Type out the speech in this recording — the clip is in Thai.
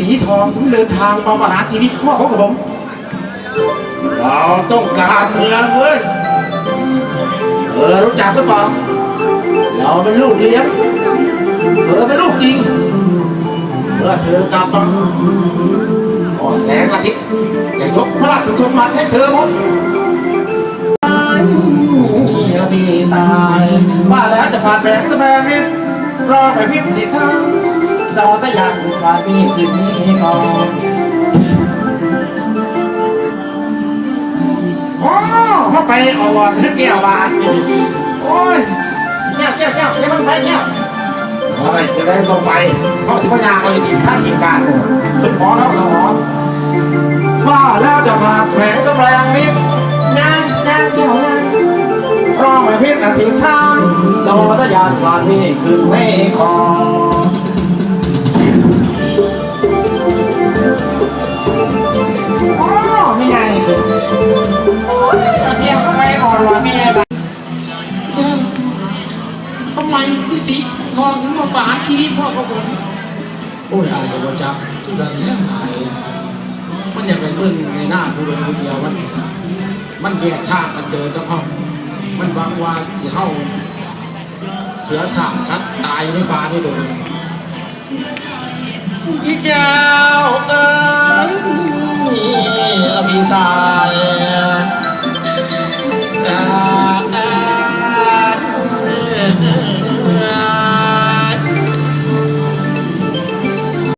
สีทองถึงเดินทางมาประหารชีวิตพ่อของผม เราต้องการเมืองเว้ยเออรู้จักหรือเปล่าเราเป็นลูกเลี้ยงเธอเป็นลูกจริงเมื่อเธอกลับมาพ่อแสงอาทิตย์จะยกพระราชสมบัติให้เธอหมดตายเดียวดีตายว่าแล้วจะผ่านแผงสแปงเนี่ยรอไปพิมพ์ติดทาง เจ้าตะยันว่ามีกินนี้ก่อนโอ้มาไปอวอนแก้วบาทโอ้ยแก้วแก้วแก้วอย่าเพิ่งไปแก้วโอ้ยจะได้ลงไปเขาสิพยาเอาอย่างนี้ท่านทีมการเป็นหมอแล้วหมอว่าแล้วจะมาแผลงสแปลงนิดงานงานแก้วงานร้องไปพิษอาทิตย์ทางโดนทะยานผ่านนี่คือไม่คอโอ้ไม่ไงโอ้ยเที่ยวทำไมอ่อนหวานนี่ไงบ้างทำไมพี่สีทองถึงมาประหารชีวิตพ่อเของผมโอ้ยอายกับว่าจักทุกอย่างเนี้ยอายมันอยากไปเบิ่งในหน้าผู้ลงผู้เดียวมันนี้มันแยกทางกันเดินแล้วก็มันหวังว่าสิเฮาเสือสามกัดตายในป่าในดงพี่แก้วเอ้ย